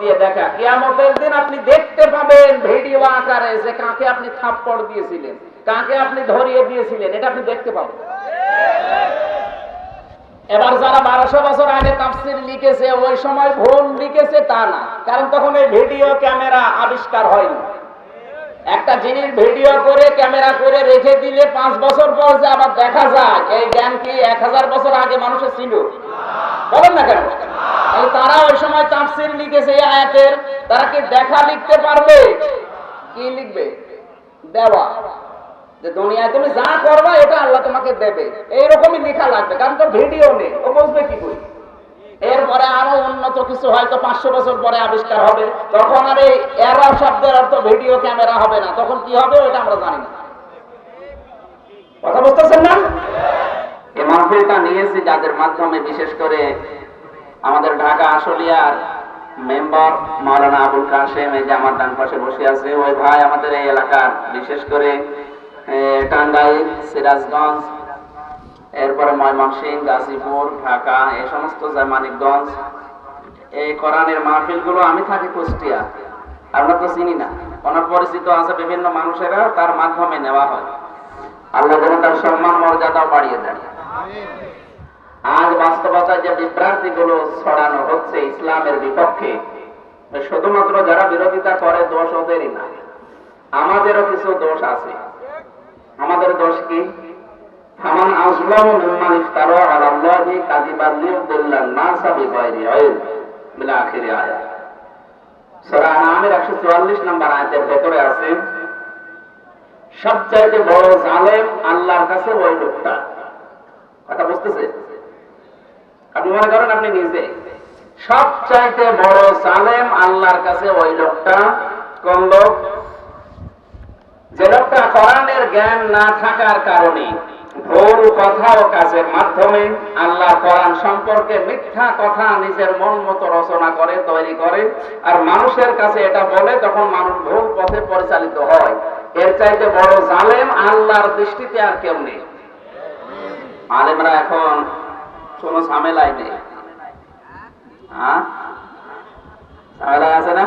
দিয়ে দেখা। কিয়ামতের দিন আপনি দেখতে পাবেন ভিডিও আকারে যে কাকে আপনি থাপ্পড় দিয়েছিলেন, কাকে আপনি ধরিয়ে দিয়েছিলেন, এটা আপনি দেখতে পাবেন। এবার যারা বারোশো বছর আগে তাফসির লিখেছে, ওই সময় ভুল লিখেছে তা না, কারণ তখন এই ভিডিও ক্যামেরা আবিষ্কার হয়নি। একটা জিনিস ভিডিও করে, ক্যামেরা করে রেখে দিলে পাঁচ বছর পর যে আবার দেখা যায়, এই জ্ঞান কি এক হাজার বছর আগে মানুষের ছিল? বলেন না কেন? তারা ওই সময় তাফসির লিখেছে এই আয়াতের, তারা কি দেখা লিখতে পারবে? কি লিখবে? দেওয়া। যে দুনিয়ায় তুমি যা করবা, এটা আল্লাহ তোমাকে দেবে। এইরকমই লেখা লাগবে, কারণ তো ভিডিও নেই, ও বুঝবে কি করে? এরপরে আরও উন্নত কিছু হয়তো পাঁচশো বছর পরে আবিষ্কার হবে। তখন আর এই এরা শব্দের অর্থ ভিডিও ক্যামেরা হবে না। তখন কি হবে ওটা আমরা জানি না। কথা বুঝতেছেন না? এই মাহফিলটা নিয়েছি যাদের মাধ্যমে, বিশেষ করে আমাদের ঢাকা আশুলিয়ার মেম্বার মাওলানা আবুল কাশেম, এই যে আমার ডান পাশে বসে আছে, ওই ভাই আমাদের এই এলাকার, বিশেষ করে টাঙ্গাইল, সিরাজগঞ্জ এরপরে ময়মনসিংহ, গাজীপুর, ঢাকা, এই সমস্ত মানিকগঞ্জ এই কোরআনের মাহফিলগুলো আমি থাকি কুষ্টিয়া। আমরা তো চিনি না। ওনার পরিচিত আছে বিভিন্ন মানুষেরা, তার মাধ্যমে নেওয়া হয়। আল্লাহ যেন তার সম্মান, মর্যাদাও বাড়িয়ে দেন। আজ বাস্তবতায় যে বিভ্রান্তি গুলো ছড়ানো হচ্ছে ইসলামের বিপক্ষে শুধুমাত্র যারা বিরোধিতা করে, দোষ ওদেরই না। আমাদেরও কিছু দোষ আছে। আমাদের দোষ কি? আখিরি আয়াত। সূরা আনামের 144 নম্বর আয়াতের আছে, সবচাইতে বড় জালেম আল্লাহর কাছে ওই লোকটা। কথা বুঝতেছে? আপনি মনে করেন আপনি নিজে? সবচাইতে বড় জালেম আল্লাহর কাছে ওই লোকটা কোন লোক? যে লোকটা কোরআনের জ্ঞান না থাকার কারণে ভুল কথা ও কাজের মাধ্যমে আল্লাহ কোরআন সম্পর্কে মিথ্যা কথা নিজের মন মতো রচনা করে, তৈরি করে। আর মানুষের কাছে এটা বলে তখন মানুষ ভুল পথে পরিচালিত হয়। এর চাইতে বড় জালেম আল্লাহর দৃষ্টিতে আর কেউ নেই। আলেমরা এখন কোন ঝামেলায় নেই। ঝামেলায় আছে না?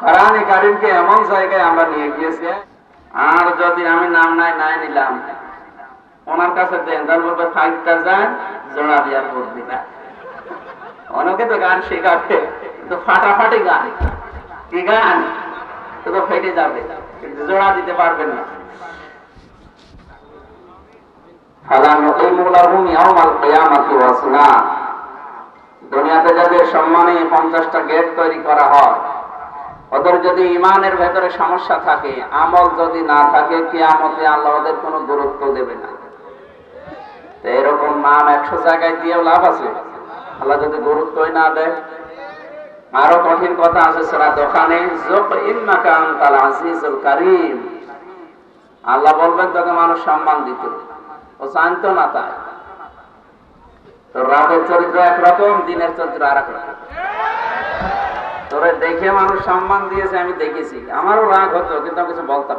কোরআনে কারিমকে এমন জায়গায় আমরা নিয়ে গিয়েছি আর যদি আমি নাম নাই নাই নিলাম। ওনার কাছে দেন, তার বলবে ফাইভটা যায়, জোড়া দিয়া ভোট দিবা। অনেকে তো গান শেখাবে, কিন্তু ফাটাফাটি গান। কি গান? তো তো ফেটে যাবে, কিন্তু জোড়া দিতে পারবেন না। দুনিয়াতে যাদের সম্মানে পঞ্চাশটা গেট তৈরি করা হয় ওদের যদি ইমানের ভেতরে সমস্যা থাকে, আমল যদি না থাকে, কিয়ামতে আল্লাহ ওদের কোনো গুরুত্ব দেবে না। এরকম নাম একশো জায়গায় দিয়েও লাভ আছে। আল্লাহ যদি গুরুত্বই না দেয়। আরও কঠিন কথা আছে সেটা দোকানে আল্লাহ বলবেন, তোকে মানুষ সম্মান দিত। ও জানতো না তাই। তো রাতের চরিত্র একরকম, দিনের চরিত্র আর এক রকম। তোরে দেখে মানুষ সম্মান দিয়েছে, আমি দেখেছি। আমারও রাগ হতো, কিন্তু আমি কিছু বলতাম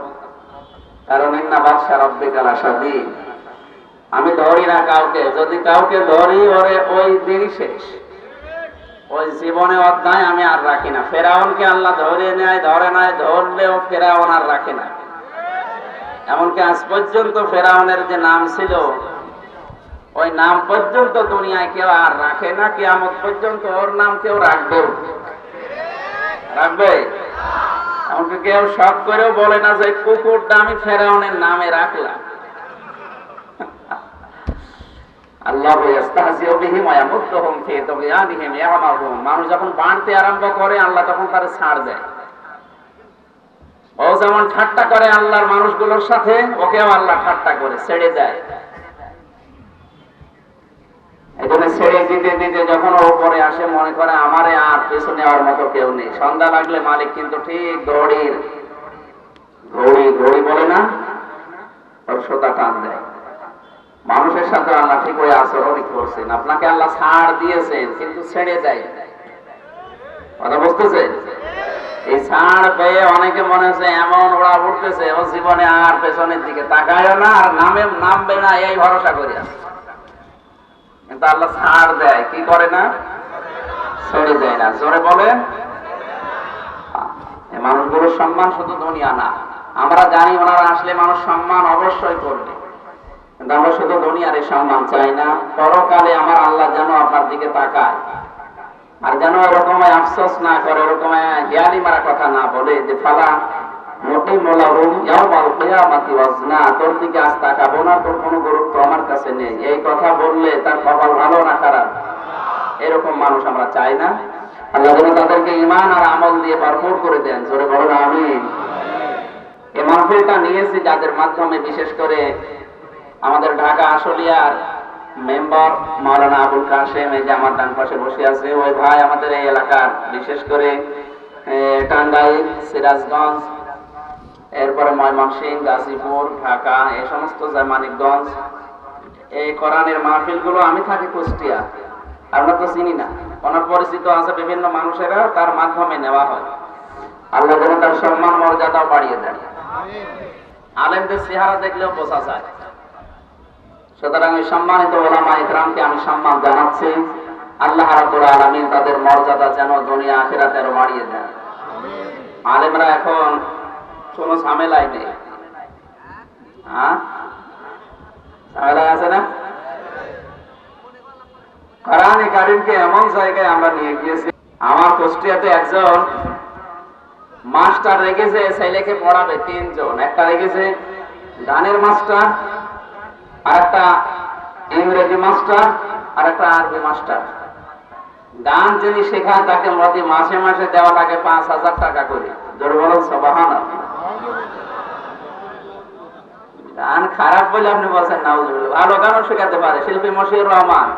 কারণ ইন্না বাদশা রব্বে কালা স্বাধীন আমি ধরি না কাউকে, যদি কাউকে ধরি, ওরে ওই দিনই শেষ। ওই জীবনে অধ্যায় আমি আর রাখি না। ফেরাউনকে আল্লাহ ধরে নেয় ধরে নেয়, ধরলেও ফেরাউন আর রাখে না। এমনকি আজ পর্যন্ত ফেরাউনের যে নাম ছিল, ওই নাম পর্যন্ত দুনিয়ায় কেউ আর রাখে না। কেয়ামত পর্যন্ত ওর নাম কেউ রাখবেও রাখবে? এমনকি কেউ শখ করেও বলে না যে কুকুরটা আমি ফেরাউনের নামে রাখলাম। আল্লাহ মানুষ যখন বাড়তে আরম্ভ করে, আল্লাহ তখন তার ছাড় দেয়। ও যেমন ঠাট্টা করে আল্লাহর মানুষগুলোর সাথে, ওকেও আল্লাহ ঠাট্টা করে, ছেড়ে দেয়। এখানে ছেড়ে দিতে দিতে যখন ও উপরে আসে, মনে করে আমারে আর পেছনে নেওয়ার মতো কেউ নেই। সন্ধ্যা লাগলে মালিক কিন্তু ঠিক ঘড়ির ঘড়ি ঘড়ি বলে না সোতা টান দেয়। মানুষের সাথে আল্লাহ ঠিক ওই আচরণই করছেন। আপনাকে আল্লাহ ছাড় দিয়েছেন, কিন্তু ছেড়ে দেয়। কথা বুঝতেছে? এই ছাড় পেয়ে অনেকে মনে হচ্ছে এমন ওরা উঠতেছে, ও জীবনে আর পেছনের দিকে তাকায় না, আর নামে নামবে না, এই ভরসা করি আছে কিন্তু আল্লাহ ছাড় দেয়। কি করে না? ছেড়ে দেয় না। জোরে বলেন এই মানুষগুলোর সম্মান শুধু দুনিয়া না। আমরা জানি ওনারা আসলে মানুষ সম্মান অবশ্যই করবে। কিন্তু আমরা শুধু দুনিয়ার এই সম্মান চাই না। পরকালে আমার আল্লাহ যেন আপনার দিকে তাকায়। আর যেন এরকম আফসোস না করে, এরকম হিয়ালি মারা কথা না বলে যে, ফালা কিয়ামাতি ওয়াজনা। তোর দিকে আজ তাকাবো না, তোর কোনো গুরুত্ব আমার কাছে নেই। এই কথা বললে তার কপাল ভালো না খারাপ? এরকম মানুষ আমরা চাই না। আল্লাহ যেন তাদেরকে ইমান আর আমল দিয়ে করে দেন। জোরে আমি মাহফিলটা নিয়েছি যাদের মাধ্যমে, বিশেষ করে আমাদের ঢাকা আশুলিয়ার মেম্বার মাওলানা আবুল কাশেম, এই যে আমার ডান পাশে বসে আছে, ওই ভাই আমাদের এই এলাকার, বিশেষ করে টাঙ্গাইল, সিরাজগঞ্জ এরপরে ময়মনসিংহ, গাজীপুর, ঢাকা, এই সমস্ত মানিকগঞ্জ, এই কোরআনের মাহফিলগুলো আমি থাকি কুষ্টিয়া। আমরা তো চিনি না। ওনার পরিচিত আছে বিভিন্ন মানুষেরা, তার মাধ্যমে নেওয়া হয়। আল্লাহ যেন তার সম্মান, মর্যাদাও বাড়িয়ে দেন। আলেমদের চেহারা দেখলেও বোঝা যায়। সুতরাং এই সম্মানিত ওলামা ইকরামকে আমি সম্মান জানাচ্ছি। আল্লাহ রাব্বুল আলামিন তাদের মর্যাদা যেন দুনিয়া আখিরাতে আরও বাড়িয়ে দেন। আলেমরা এখন ঝামেলাই নেই। হ্যাঁ? ঝামেলা আছে না? কারিমকে এমন জায়গায় আমরা নিয়ে গিয়েছি, আমার কুষ্টিয়াতে একজন মাস্টার রেখেছে ছেলেকে পড়াবে তিনজন। একটা রেখেছে গানের মাস্টার আর একটা ইংরেজি মাস্টার আর একটা আরবি মাস্টার। গান যিনি শেখান, তাকে মাসে মাসে দেওয়া লাগে পাঁচ হাজার টাকা করে। জোর বলো সবাহান গান খারাপ বলে আপনি বলছেন ভালো গানও শেখাতে পারে, শিল্পী মশিউর রহমান।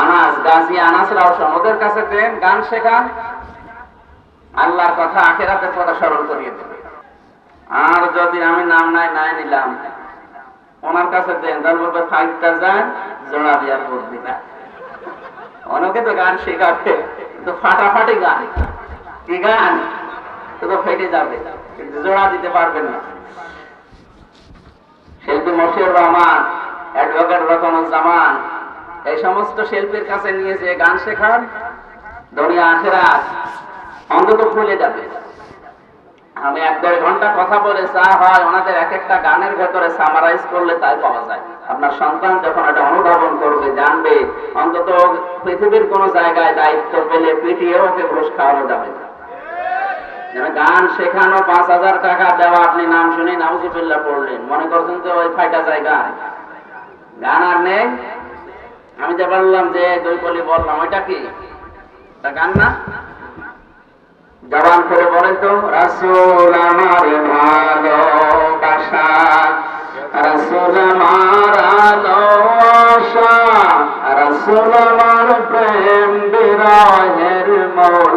আনাস, গাজী আনাস ওদের কাছে দেন, গান শেখান। আল্লাহর কথা কথা স্মরণ করিয়ে দেবে আর যদি আমি নাম নাই নাই নিলাম, ওনার কাছে দেন, তাহলে বলবে, ফাইভটা যান, জোড়া দিয়া করবি না অনেকে তো গান শেখাবে, কিন্তু ফাটাফাটি গান। কি গান? তো তো ফেটে যাবে। কিন্তু জোড়া দিতে পারবে না। শিল্পী মশিউর রহমান, অ্যাডভোকেট রকমুজ্জামান এই সমস্ত শিল্পীর কাছে নিয়ে যে গান শেখান, দুনিয়া আখেরাত অন্তত খুলে যাবে। আমি এক দেড় ঘণ্টা কথা বলে চা হয়, ওনাদের এক একটা গানের ভেতরে সামারাইজ করলে তাই পাওয়া যায়। আপনার সন্তান যখন এটা অনুধাবন করবে, জানবে, অন্তত পৃথিবীর কোন জায়গায় দায়িত্ব পেলে পিটিয়ে ওকে ঘুষ খাওয়ানো যাবে না। গান শেখানো পাঁচ হাজার টাকা দেওয়া, আপনি নাম শুনে নাউজুবিল্লাহ পড়লেন। মনে করছেন তো ওই ফাইটা জায়গায় গান গান আর নেই? আমি যে বললাম যে দুই কলি বললাম, ওইটা কি? গান না? জবান করে বলেন তো, রাসূল আমার ভালোবাসা রাসূল আমার আলোসা রাসূল আমার প্রেম বিরহের মূল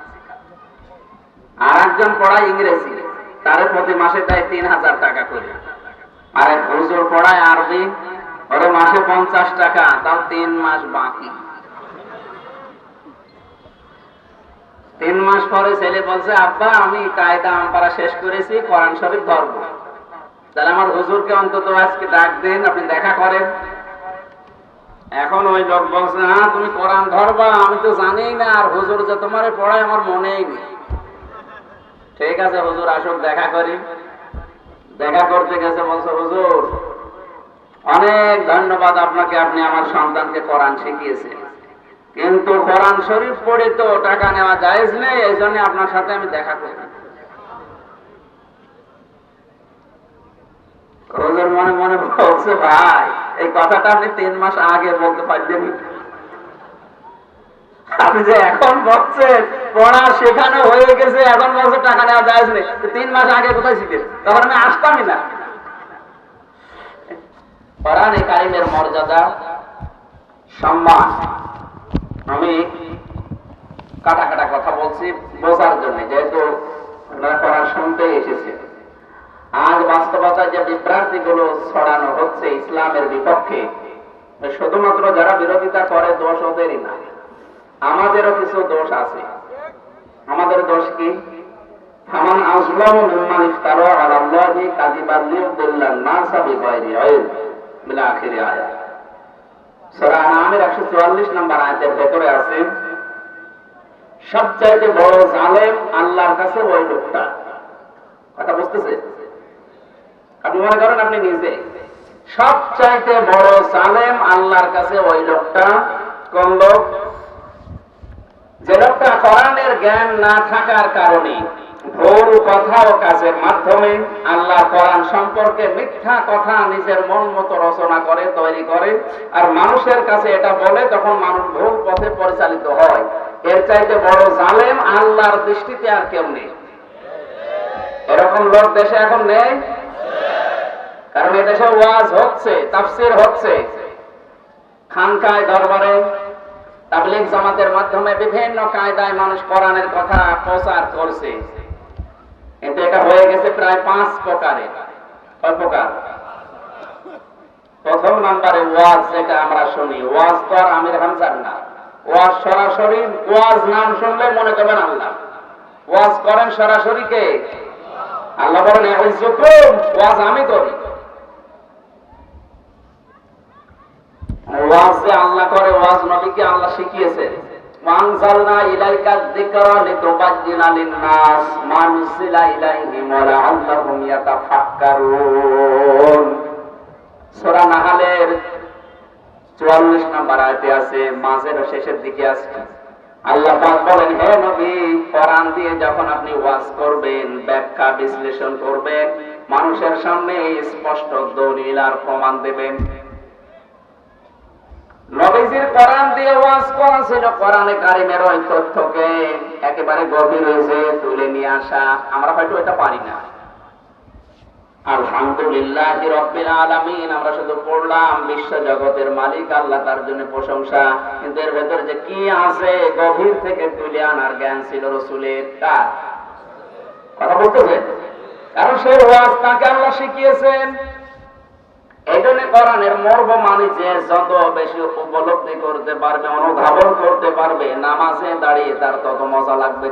আর একজন পড়ায় ইংরেজি, তার প্রতি মাসে দেয় তিন হাজার টাকা করে। আর এক হুজুর পড়ায় আরবি, ওরে মাসে পঞ্চাশ টাকা, তাও তিন মাস বাকি। তিন মাস পরে ছেলে বলছে, আব্বা, আমি কায়দা আমপারা শেষ করেছি, কোরআন শরীফ ধরবো। তাহলে আমার হুজুরকে অন্তত আজকে ডাক দেন, আপনি দেখা করেন। এখন ওই লোক বলছে হ্যাঁ তুমি কোরআন ধরবা, আমি তো জানি না, আর হুজুর যে তোমার পড়ায় আমার মনেই নেই। ঠিক আছে, হুজুর, আসুক, দেখা করি। দেখা করতে গেছে, বলছে, হুজুর, অনেক ধন্যবাদ আপনাকে, আপনি আমার সন্তানকে কোরআন শিখিয়েছেন। কিন্তু কোরআন শরীফ পড়ে তো টাকা নেওয়া জায়েজ নেই, এই জন্য আপনার সাথে আমি দেখা করি। রোজের মনে মনে বলছে, ভাই, এই কথাটা আপনি তিন মাস আগে বলতে পারলেন। পড়া আমি কাটা কাটা কথা বলছি বোঝার জন্য, যেহেতু কোরআন শুনতে এসেছে। আজ বাস্তবতায় যে বিভ্রান্তি গুলো ছড়ানো হচ্ছে ইসলামের বিপক্ষে শুধুমাত্র যারা বিরোধিতা করে দোষ ওদেরই না। আমাদেরও কিছু দোষ আছে। আমাদের দোষ কি? ফামান আজলামু মিম্মান ইফতারা আলা আল্লাহি কাযিবান লিয়ুদিল্লান নাসা বিগাইরি ইলম বিলা আখিরি আয়াত। সূরা আনামের 144 নম্বর আয়াতের ভেতরে আছে, সবচাইতে বড় জালেম আল্লাহর কাছে ওই লোকটা। কথা বুঝতেছে? আপনি মনে করেন আপনি নিজে? সবচাইতে বড় জালেম আল্লাহর কাছে ওই লোকটা কোন লোক? যে লোকটা কোরআনের জ্ঞান না থাকার কারণে ভুল কথা ও কাজের মাধ্যমে আল্লাহ কোরআন সম্পর্কে মিথ্যা কথা নিজের মন মতো রচনা করে, তৈরি করে। আর মানুষের কাছে এটা বলে তখন মানুষ ভুল পথে পরিচালিত হয়। এর চাইতে বড় জালেম আল্লাহর দৃষ্টিতে আর কেউ নেই। এরকম লোক দেশে এখন নেই? কারণ এদেশে ওয়াজ হচ্ছে, তাফসির হচ্ছে। খানকায় দরবারে তাবলিগ জামাতের মাধ্যমে বিভিন্ন কায়দায় মানুষ কোরআনের কথা প্রচার করছে। কিন্তু এটা হয়ে গেছে প্রায় পাঁচ প্রকারে। প্রকার? প্রথম নাম্বারে ওয়াজ যেটা আমরা শুনি। ওয়াজ তো আর আমির হামজার না। ওয়াজ সরাসরি, ওয়াজ নাম শুনলে মনে করবেন আল্লাহ। ওয়াজ করেন সরাসরি কে? আল্লাহ বলেন ওয়াজ আমি করি। ওয়াজ যে আল্লাহ করে, ওয়াজ নবীকে আল্লাহ ইয়াতাফাক্কারুন। সূরা নাহালের 44 নম্বর আয়াতে আছে, মাঝের শেষের দিকে আছে। আল্লাহ পাক বলেন, হে নবী, কোরআন দিয়ে যখন আপনি ওয়াজ করবেন, ব্যাখ্যা বিশ্লেষণ করবেন, মানুষের সামনে স্পষ্ট দলিল আর প্রমাণ দেবেন। নবীজির কোরআন দিয়ে ওয়াজ করা ছিল, কোরআনে কারিমের ওই তথ্যকে একেবারে গভীর হয়েছে, তুলে নিয়ে আসা। আমরা হয়তো এটা পারি না। শুধু পড়লাম, বিশ্ব জগতের মালিক, আল্লাহ তার জন্য প্রশংসা। কিন্তু এর ভেতরে যে কি আছে, গভীর থেকে তুলে আনার জ্ঞান ছিল রসুলের কথা বলতেছে? কারণ সেই ওয়াজ তাকে আল্লাহ শিখিয়েছেন। এই জন্য কোরআনের মর্ম মানে যে যত বেশি উপলব্ধি করতে পারবে, অনুধাবন করতে পারবে, নামাজে দাঁড়িয়ে তার তত মজা লাগবে।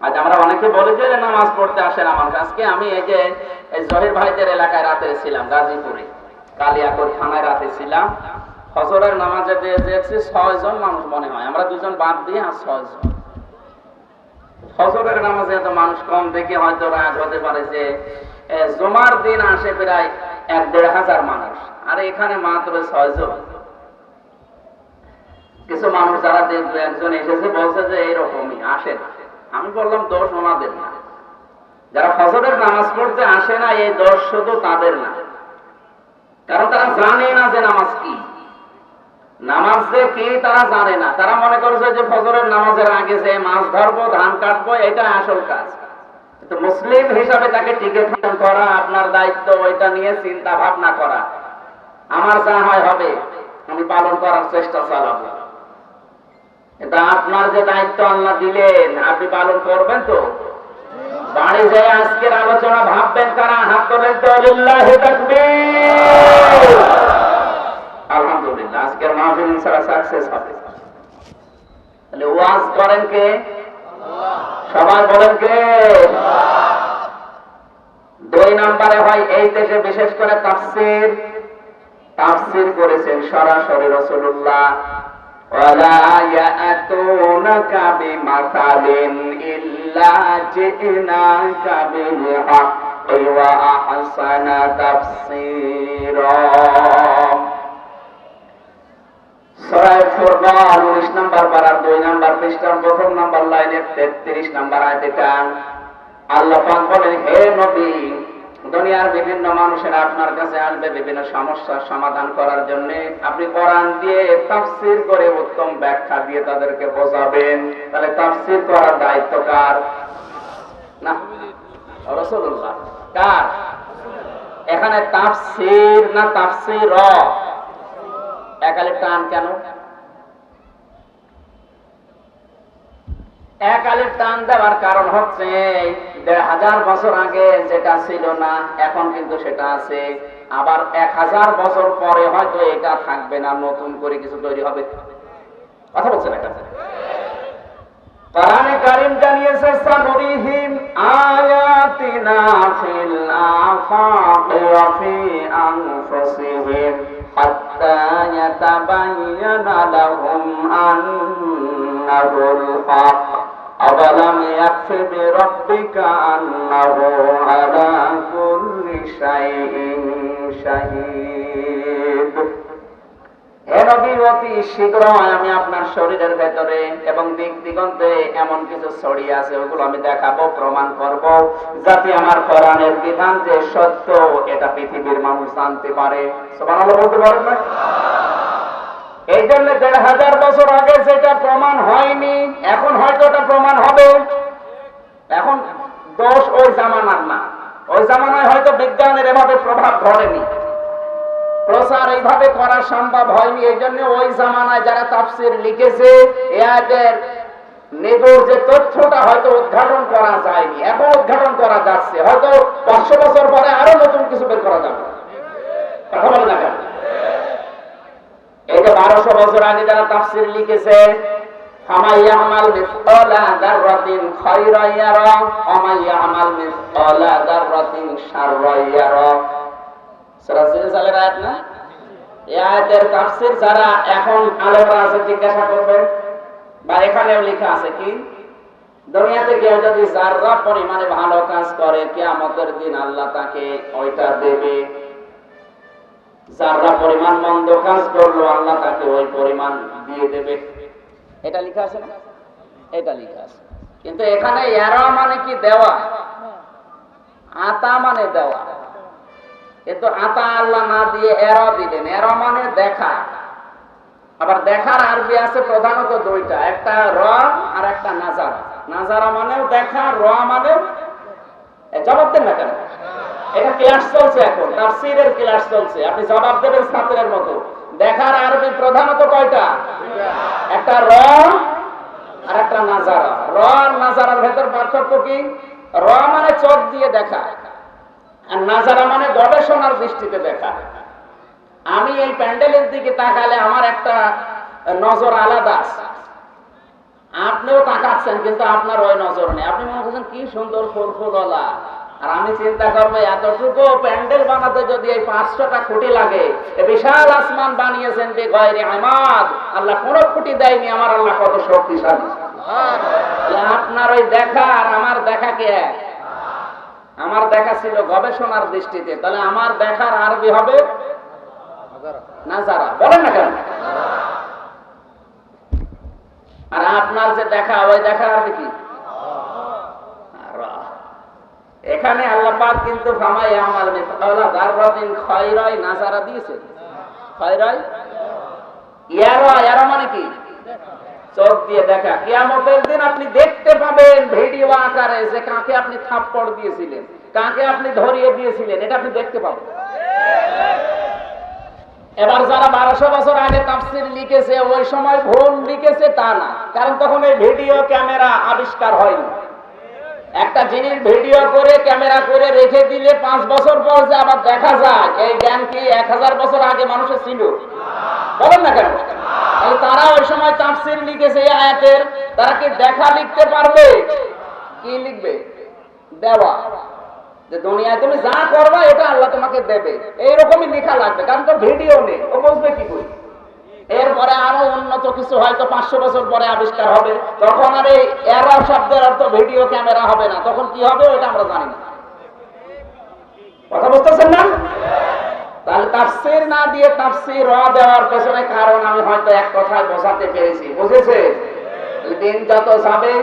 আজ আমরা অনেকে বলি যে নামাজ পড়তে আসে না মানুষ আজকে আমি এই যে জহির ভাইদের এলাকায় রাতে ছিলাম, গাজীপুরে কালিয়াকোট থানায় রাতে ছিলাম। ফজরের নামাজে দিয়ে দেখছি ছয় জন মানুষ মনে হয়। আমরা দুজন বাদ দিয়ে আর ছয় জন। নামাজে এত মানুষ কম দেখে হয়তো রাত হতে পারে যে জুমার দিন আসে প্রায় এক দেড় হাজার মানুষ। আর এখানে মাত্র ছয় জন কিছু মানুষ যারা দেখবে একজন এসেছে, বলছে যে এইরকমই আসে না। আমি বললাম, দোষ ওনাদের না। যারা ফজরের নামাজ পড়তে আসে না, এই দোষ শুধু তাদের না। কারণ তারা জানে না যে নামাজ কি। নামাজ যে কি, তারা জানে না। তারা মনে করছে যে ফজরের নামাজের আগে যে মাছ ধরবো, ধান কাটবো এটা আসল কাজ। মুসলিম হিসাবে তাকে টিকে করা, আপনার দায়িত্ব, ওইটা নিয়ে চিন্তা ভাবনা করা। আমার যা হয় হবে আমি পালন করার চেষ্টা চালাবো। এটা আপনার যে দায়িত্ব আল্লাহ দিলেন, আপনি পালন করবেন তো? বাড়ি যায় আজকের আলোচনা ভাববেন কারা? হাত তোলেন তো আলহামদুলিল্লাহ, আজকের মাহফিল ইনশাআল্লাহ সাকসেস হবে। তাহলে ওয়াজ করেন কে? সবাই বলেন কে দুই নম্বরে হয় এই দেশে বিশেষ করে তাফসির তাফসির করেছেন সরাসরি রাসূলুল্লাহ ولا يأتونك بمثل إلا جئناك بالحق وأحسن تفسيرا সরাই ফুরকান 19 নম্বর পারার 2 নম্বর পৃষ্ঠার প্রথম নম্বর লাইনের 33 নম্বর আয়াতে আল্লাহ পাক বলেন, হে নবী, দুনিয়ার বিভিন্ন মানুষের আপনার কাছে আসবে বিভিন্ন সমস্যার সমাধান করার জন্য। আপনি কোরআন দিয়ে তাফসীর করে উত্তম ব্যাখ্যা দিয়ে তাদেরকে বোঝাবেন। তাহলে তাফসীর করার দায়িত্ব কার? না কার? এখানে তাফসীর না তাফসীর একালে টান কেন? এক টান দেওয়ার কারণ হচ্ছে, দেড় হাজার বছর আগে যেটা ছিল না, এখন কিন্তু সেটা আছে। আবার এক হাজার বছর পরে হয়তো এটা থাকবে না, নতুন করে কিছু তৈরি হবে। কথা বলছেন এটা কোরআনে কারীম জানিয়েছে, সানুরিহিম আয়াতিনা ফিল আফাকি ওয়া ফি আনফুসিহিম। حتى يتبين لهم أنه الحق أولم يكف بربك أنه على كل شيء شهيد আমি আপনার শরীরের ভেতরে এবং দিগন্তে এমন কিছু ছড়িয়ে আছে, ওগুলো আমি দেখাবো, প্রমাণ করব, যাতে আমার কোরআনের বিধান যে সত্য, এটা পৃথিবীর মানুষ জানতে পারে। বলতে এই জন্য দেড় হাজার বছর আগে যেটা প্রমাণ হয়নি, এখন হয়তো ওটা প্রমাণ হবে। এখন দোষ ওই জামানার না। ওই জামানায় হয়তো বিজ্ঞানের এভাবে প্রভাব ধরেনি। প্রচার এইভাবে করা সম্ভব হয়নি এই জন্য ওই জামানায় যারা তাফসির লিখেছে, এদের নেবুর যে তথ্যটা হয়তো উদ্ঘাটন করা যায়নি এখন উদ্ঘাটন করা যাচ্ছে, হয়তো পাঁচশো বছর পরে আরও নতুন কিছু বের করা যাবে। কথা না এই যে বারোশো বছর আগে যারা তাফসির লিখেছে আমাল আলেমরা আছে ভালো কাজ করে দিন আল্লাহ তাকে ওইটা দেবে। পরিমাণ মন্দ কাজ করল, আল্লাহ তাকে ওই পরিমাণ দিয়ে দেবে। এটা আছে না? এটা লেখা আছে। কিন্তু এখানে এরা মানে কি দেওয়া? আতা মানে দেওয়া। কিন্তু আতা আল্লাহ না দিয়ে এরা দিলেন। এরা মানে দেখা। আবার দেখার আরবি আছে প্রধানত দুইটা, একটা র আর একটা নাজারা। নাজারা মানেও দেখা, র মানেও জবাব দেন না কেন? এটা ক্লাস চলছে এখন, তাফসীরের ক্লাস চলছে। আপনি জবাব দেবেন ছাত্রের মতো। দেখার আরবি প্রধানত কয়টা? একটা র আর একটা নাজারা। র নাজারার ভেতর পার্থক্য কি? র মানে চোখ দিয়ে দেখা। আর নাজারা মানে গবেষণার দৃষ্টিতে দেখা। আমি এই প্যান্ডেলের দিকে তাকালে আমার একটা নজর আলাদা আছে। আপনিও তাকাচ্ছেন কিন্তু আপনার ওই নজর নেই। আপনি মনে করছেন কি সুন্দর ফুল ফুলওয়ালা আর আমি চিন্তা করব এতটুকু প্যান্ডেল বানাতে যদি এই পাঁচশোটা খুঁটি লাগে বিশাল আসমান বানিয়েছেন বে গয়রে আমাদ। আল্লাহ কোনো খুঁটি দেয়নি আমার আল্লাহ কত শক্তিশালী। আপনার ওই দেখা আর আমার দেখা কে এক? আমার দেখা ছিল গবেষণার দৃষ্টিতে। তাহলে আমার দেখার আরবি হবে নাজারা। বলেন না কেন? আর আপনার যে দেখা, ওই দেখা আরবি কি? এখানে আল্লাহ পাক কিন্তু ফামাই আমাল মিসকালা দাররাতিন নাজারা দিয়েছে ইয়ারা ইয়ারা মানে কি? চোখ দিয়ে দেখা। কিয়ামতের দিন আপনি দেখতে পাবেন ভিডিও আকারে যে কাকে আপনি থাপ্পড় দিয়েছিলেন, কাকে আপনি ধরিয়ে দিয়েছিলেন, এটা আপনি দেখতে পাবেন। এবার যারা বারোশো বছর আগে তাফসির লিখেছে, ওই সময় ভুল লিখেছে তা না, কারণ তখন এই ভিডিও ক্যামেরা আবিষ্কার হয়নি। একটা জিনিস ভিডিও করে, ক্যামেরা করে রেখে দিলে পাঁচ বছর পর যে আবার দেখা যায়, এই জ্ঞান কি এক হাজার বছর আগে মানুষের ছিল? বলেন না কেন? তারা ওই সময় তাফসির লিখেছে এই আয়াতের। তারা কি দেখা লিখতে পারবে? কি লিখবে? দেওয়া। যে দুনিয়ায় তুমি যা করবা, এটা আল্লাহ তোমাকে দেবে। এইরকমই লেখা লাগবে। কারণ তো ভিডিও নেই। ও বুঝবে কি করে? এরপরে আরও উন্নত কিছু হয়তো পাঁচশো বছর পরে আবিষ্কার হবে। তখন আর এই এরা শব্দের অর্থ ভিডিও ক্যামেরা হবে না। তখন কি হবে? ওটা আমরা জানি না। কথা বুঝতেছেন না? তাহলে তাফসির না দিয়ে তাফসির র দেওয়ার পেছনে কারণ আমি হয়তো এক কথায় বোঝাতে পেরেছি, বুঝেছে? দিন যত যাবে,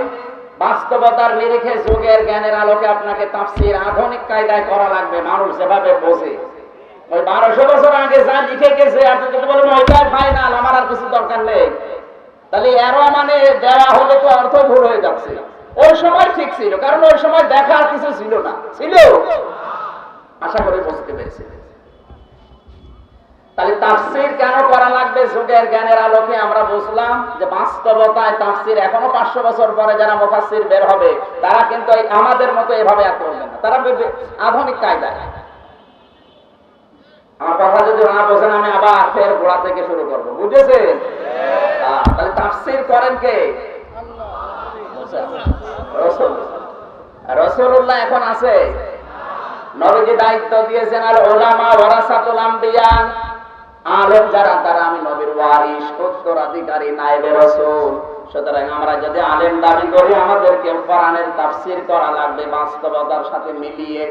বাস্তবতার নিরিখে যুগের জ্ঞানের আলোকে আপনাকে তাফসির আধুনিক কায়দায় করা লাগবে, মানুষ যেভাবে বোঝে। ওই বারোশো বছর আগে যা লিখে গেছে আপনি যদি ওইটাই ফাইনাল আমার আর কিছু দরকার নেই। তাহলে এরো মানে দেওয়া হলে তো অর্থ ভুল হয়ে যাচ্ছে। ওই সময় ঠিক ছিল, কারণ ওই সময় দেখার কিছু ছিল না। ছিল। আশা করি বুঝতে পেরেছি তাহলে তাফসির কেন করা লাগবে? যুগের জ্ঞানের আলোকে আমরা বুঝলাম যে বাস্তবতায় তাফসির এখনও পাঁচশো বছর পরে যারা মুফাসসির বের হবে তারা কিন্তু আমাদের মতো এভাবে আর করবে না। তারা আধুনিক কায়দায়। আমার কথা যদি না বোঝেন আমি আবার ফের গোড়া থেকে শুরু করব। বুঝেছেন? আহ, তাহলে তাফসির করেন কে? রসুল। রসুল্লাহ এখন আছে। নবীজি দায়িত্ব দিয়েছেন আর ওলামা ওরাসাতুল আম্বিয়া আলেম যারা তারা আমি নবীর ওয়ারিস উত্তরাধিকারী নাইবে রসুল। সুতরাং আমরা যদি আলেম দাবি করি আমাদেরকে কোরআনের তাফসীর করা লাগবে বাস্তবতার সাথে মিলিয়ে।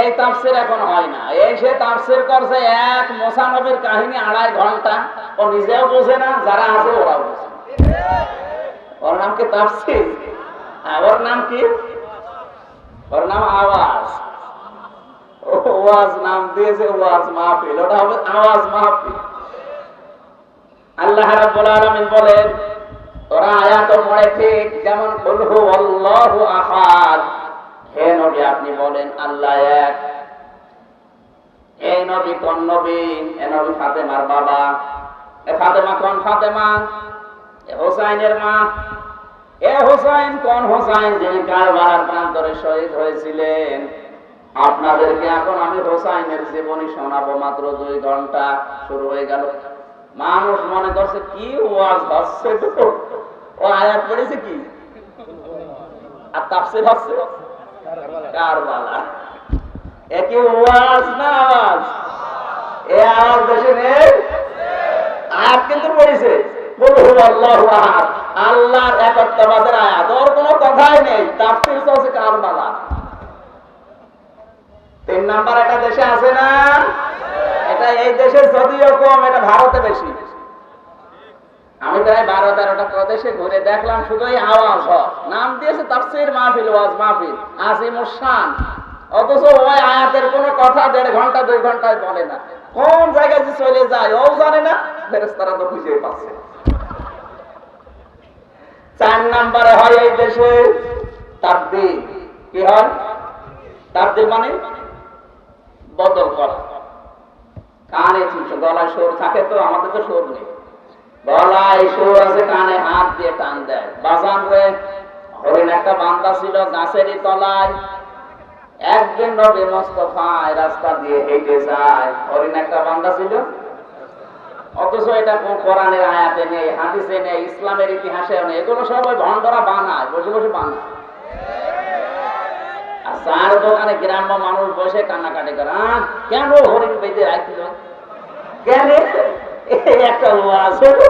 এই তাফসীর এখন হয় না। এই সে তাফসীর করছে এক মোসা নবীর কাহিনী আড়াই ঘণ্টা। ও নিজেও বোঝে না যারা আছে ওরাও বোঝে ওর নাম কি তাফসীর? হ্যাঁ, ওর নাম কি? ওর নাম আওয়াজ। ওয়াজ নাম দিয়েছে ওয়াজ মাহফিল, ওটা হবে আওয়াজ মাহফিল। আল্লাহ রাব্বুল আলামিন বলেন, ওরা আয়াত পড়ে ঠিক যেমন, কুল হু আল্লাহু আহাদ। হে নবী, আপনি বলেন, আল্লাহ এক। নবী কোন নবী? এ নবী ফাতেমার বাবা। এ ফাতেমা কোন ফাতেমা? এ হোসাইনের মা। এ হোসাইন কোন হোসাইন যিনি কারবালার প্রান্তরে শহীদ হয়েছিলেন? আপনাদেরকে এখন আমি হোসাইনের জীবনী শোনাবো মাত্র দুই ঘণ্টা শুরু হয়ে গেল। মানুষ মনে করছে, কি ওয়াজ ও আয়াত পড়েছে কি? আর কারবালা। ওয়াজ না আওয়াজ এ আওয়াজ দেশে নেই আয়াত কিন্তু পড়েছে। আল্লাহর একত্ববাদের আয়াত। ওর কোনো কথাই নেই। তাফসীর চলছে কারবালা। তিন নাম্বার একটা দেশে আছে না? এটা এই দেশে যদিও কম, এটা ভারতে বেশি। আমি প্রায় বারো তেরোটা প্রদেশে ঘুরে দেখলাম শুধু আওয়াজ হয়। নাম দিয়েছে তাফসির মাহফিল, ওয়াজ মাহফিল। আসিমুর শান। অথচ ওই আয়াতের কোনো কথা দেড় ঘণ্টা, দুই ঘন্টায় বলে না। কোন জায়গায় যে চলে যায়, ও জানে না ফেরেস্তারা তো খুঁজে পাচ্ছে। চার নাম্বারে হয় এই দেশে তাবদিল। কি হয়? তাবদিল মানে? বদল করা। কানে গলায় সুর থাকে তো, আমাদের তো সুর নেই। গলায় সুর আছে, কানে হাত দিয়ে টান দেয়। বাজান রে, হরিণ একটা বান্দা ছিল গাছেরই তলায়। একদিন নবী মোস্তফায় রাস্তা দিয়ে হেঁটে যায়। হরিণ একটা বান্দা ছিল। অথচ এটা কোন কোরআনের আয়াতে নেই, হাদিসে নেই, ইসলামের ইতিহাসে নেই। এগুলো সব ওই ভণ্ডরা বানায়, বসে বসে বানায়। চার দোকানে গ্রাম্য মানুষ বসে কান্নাকাটি করে। আহ, কেন হরিণ বেঁধে রাখছিল কেন? একটা ওয়াজ হলো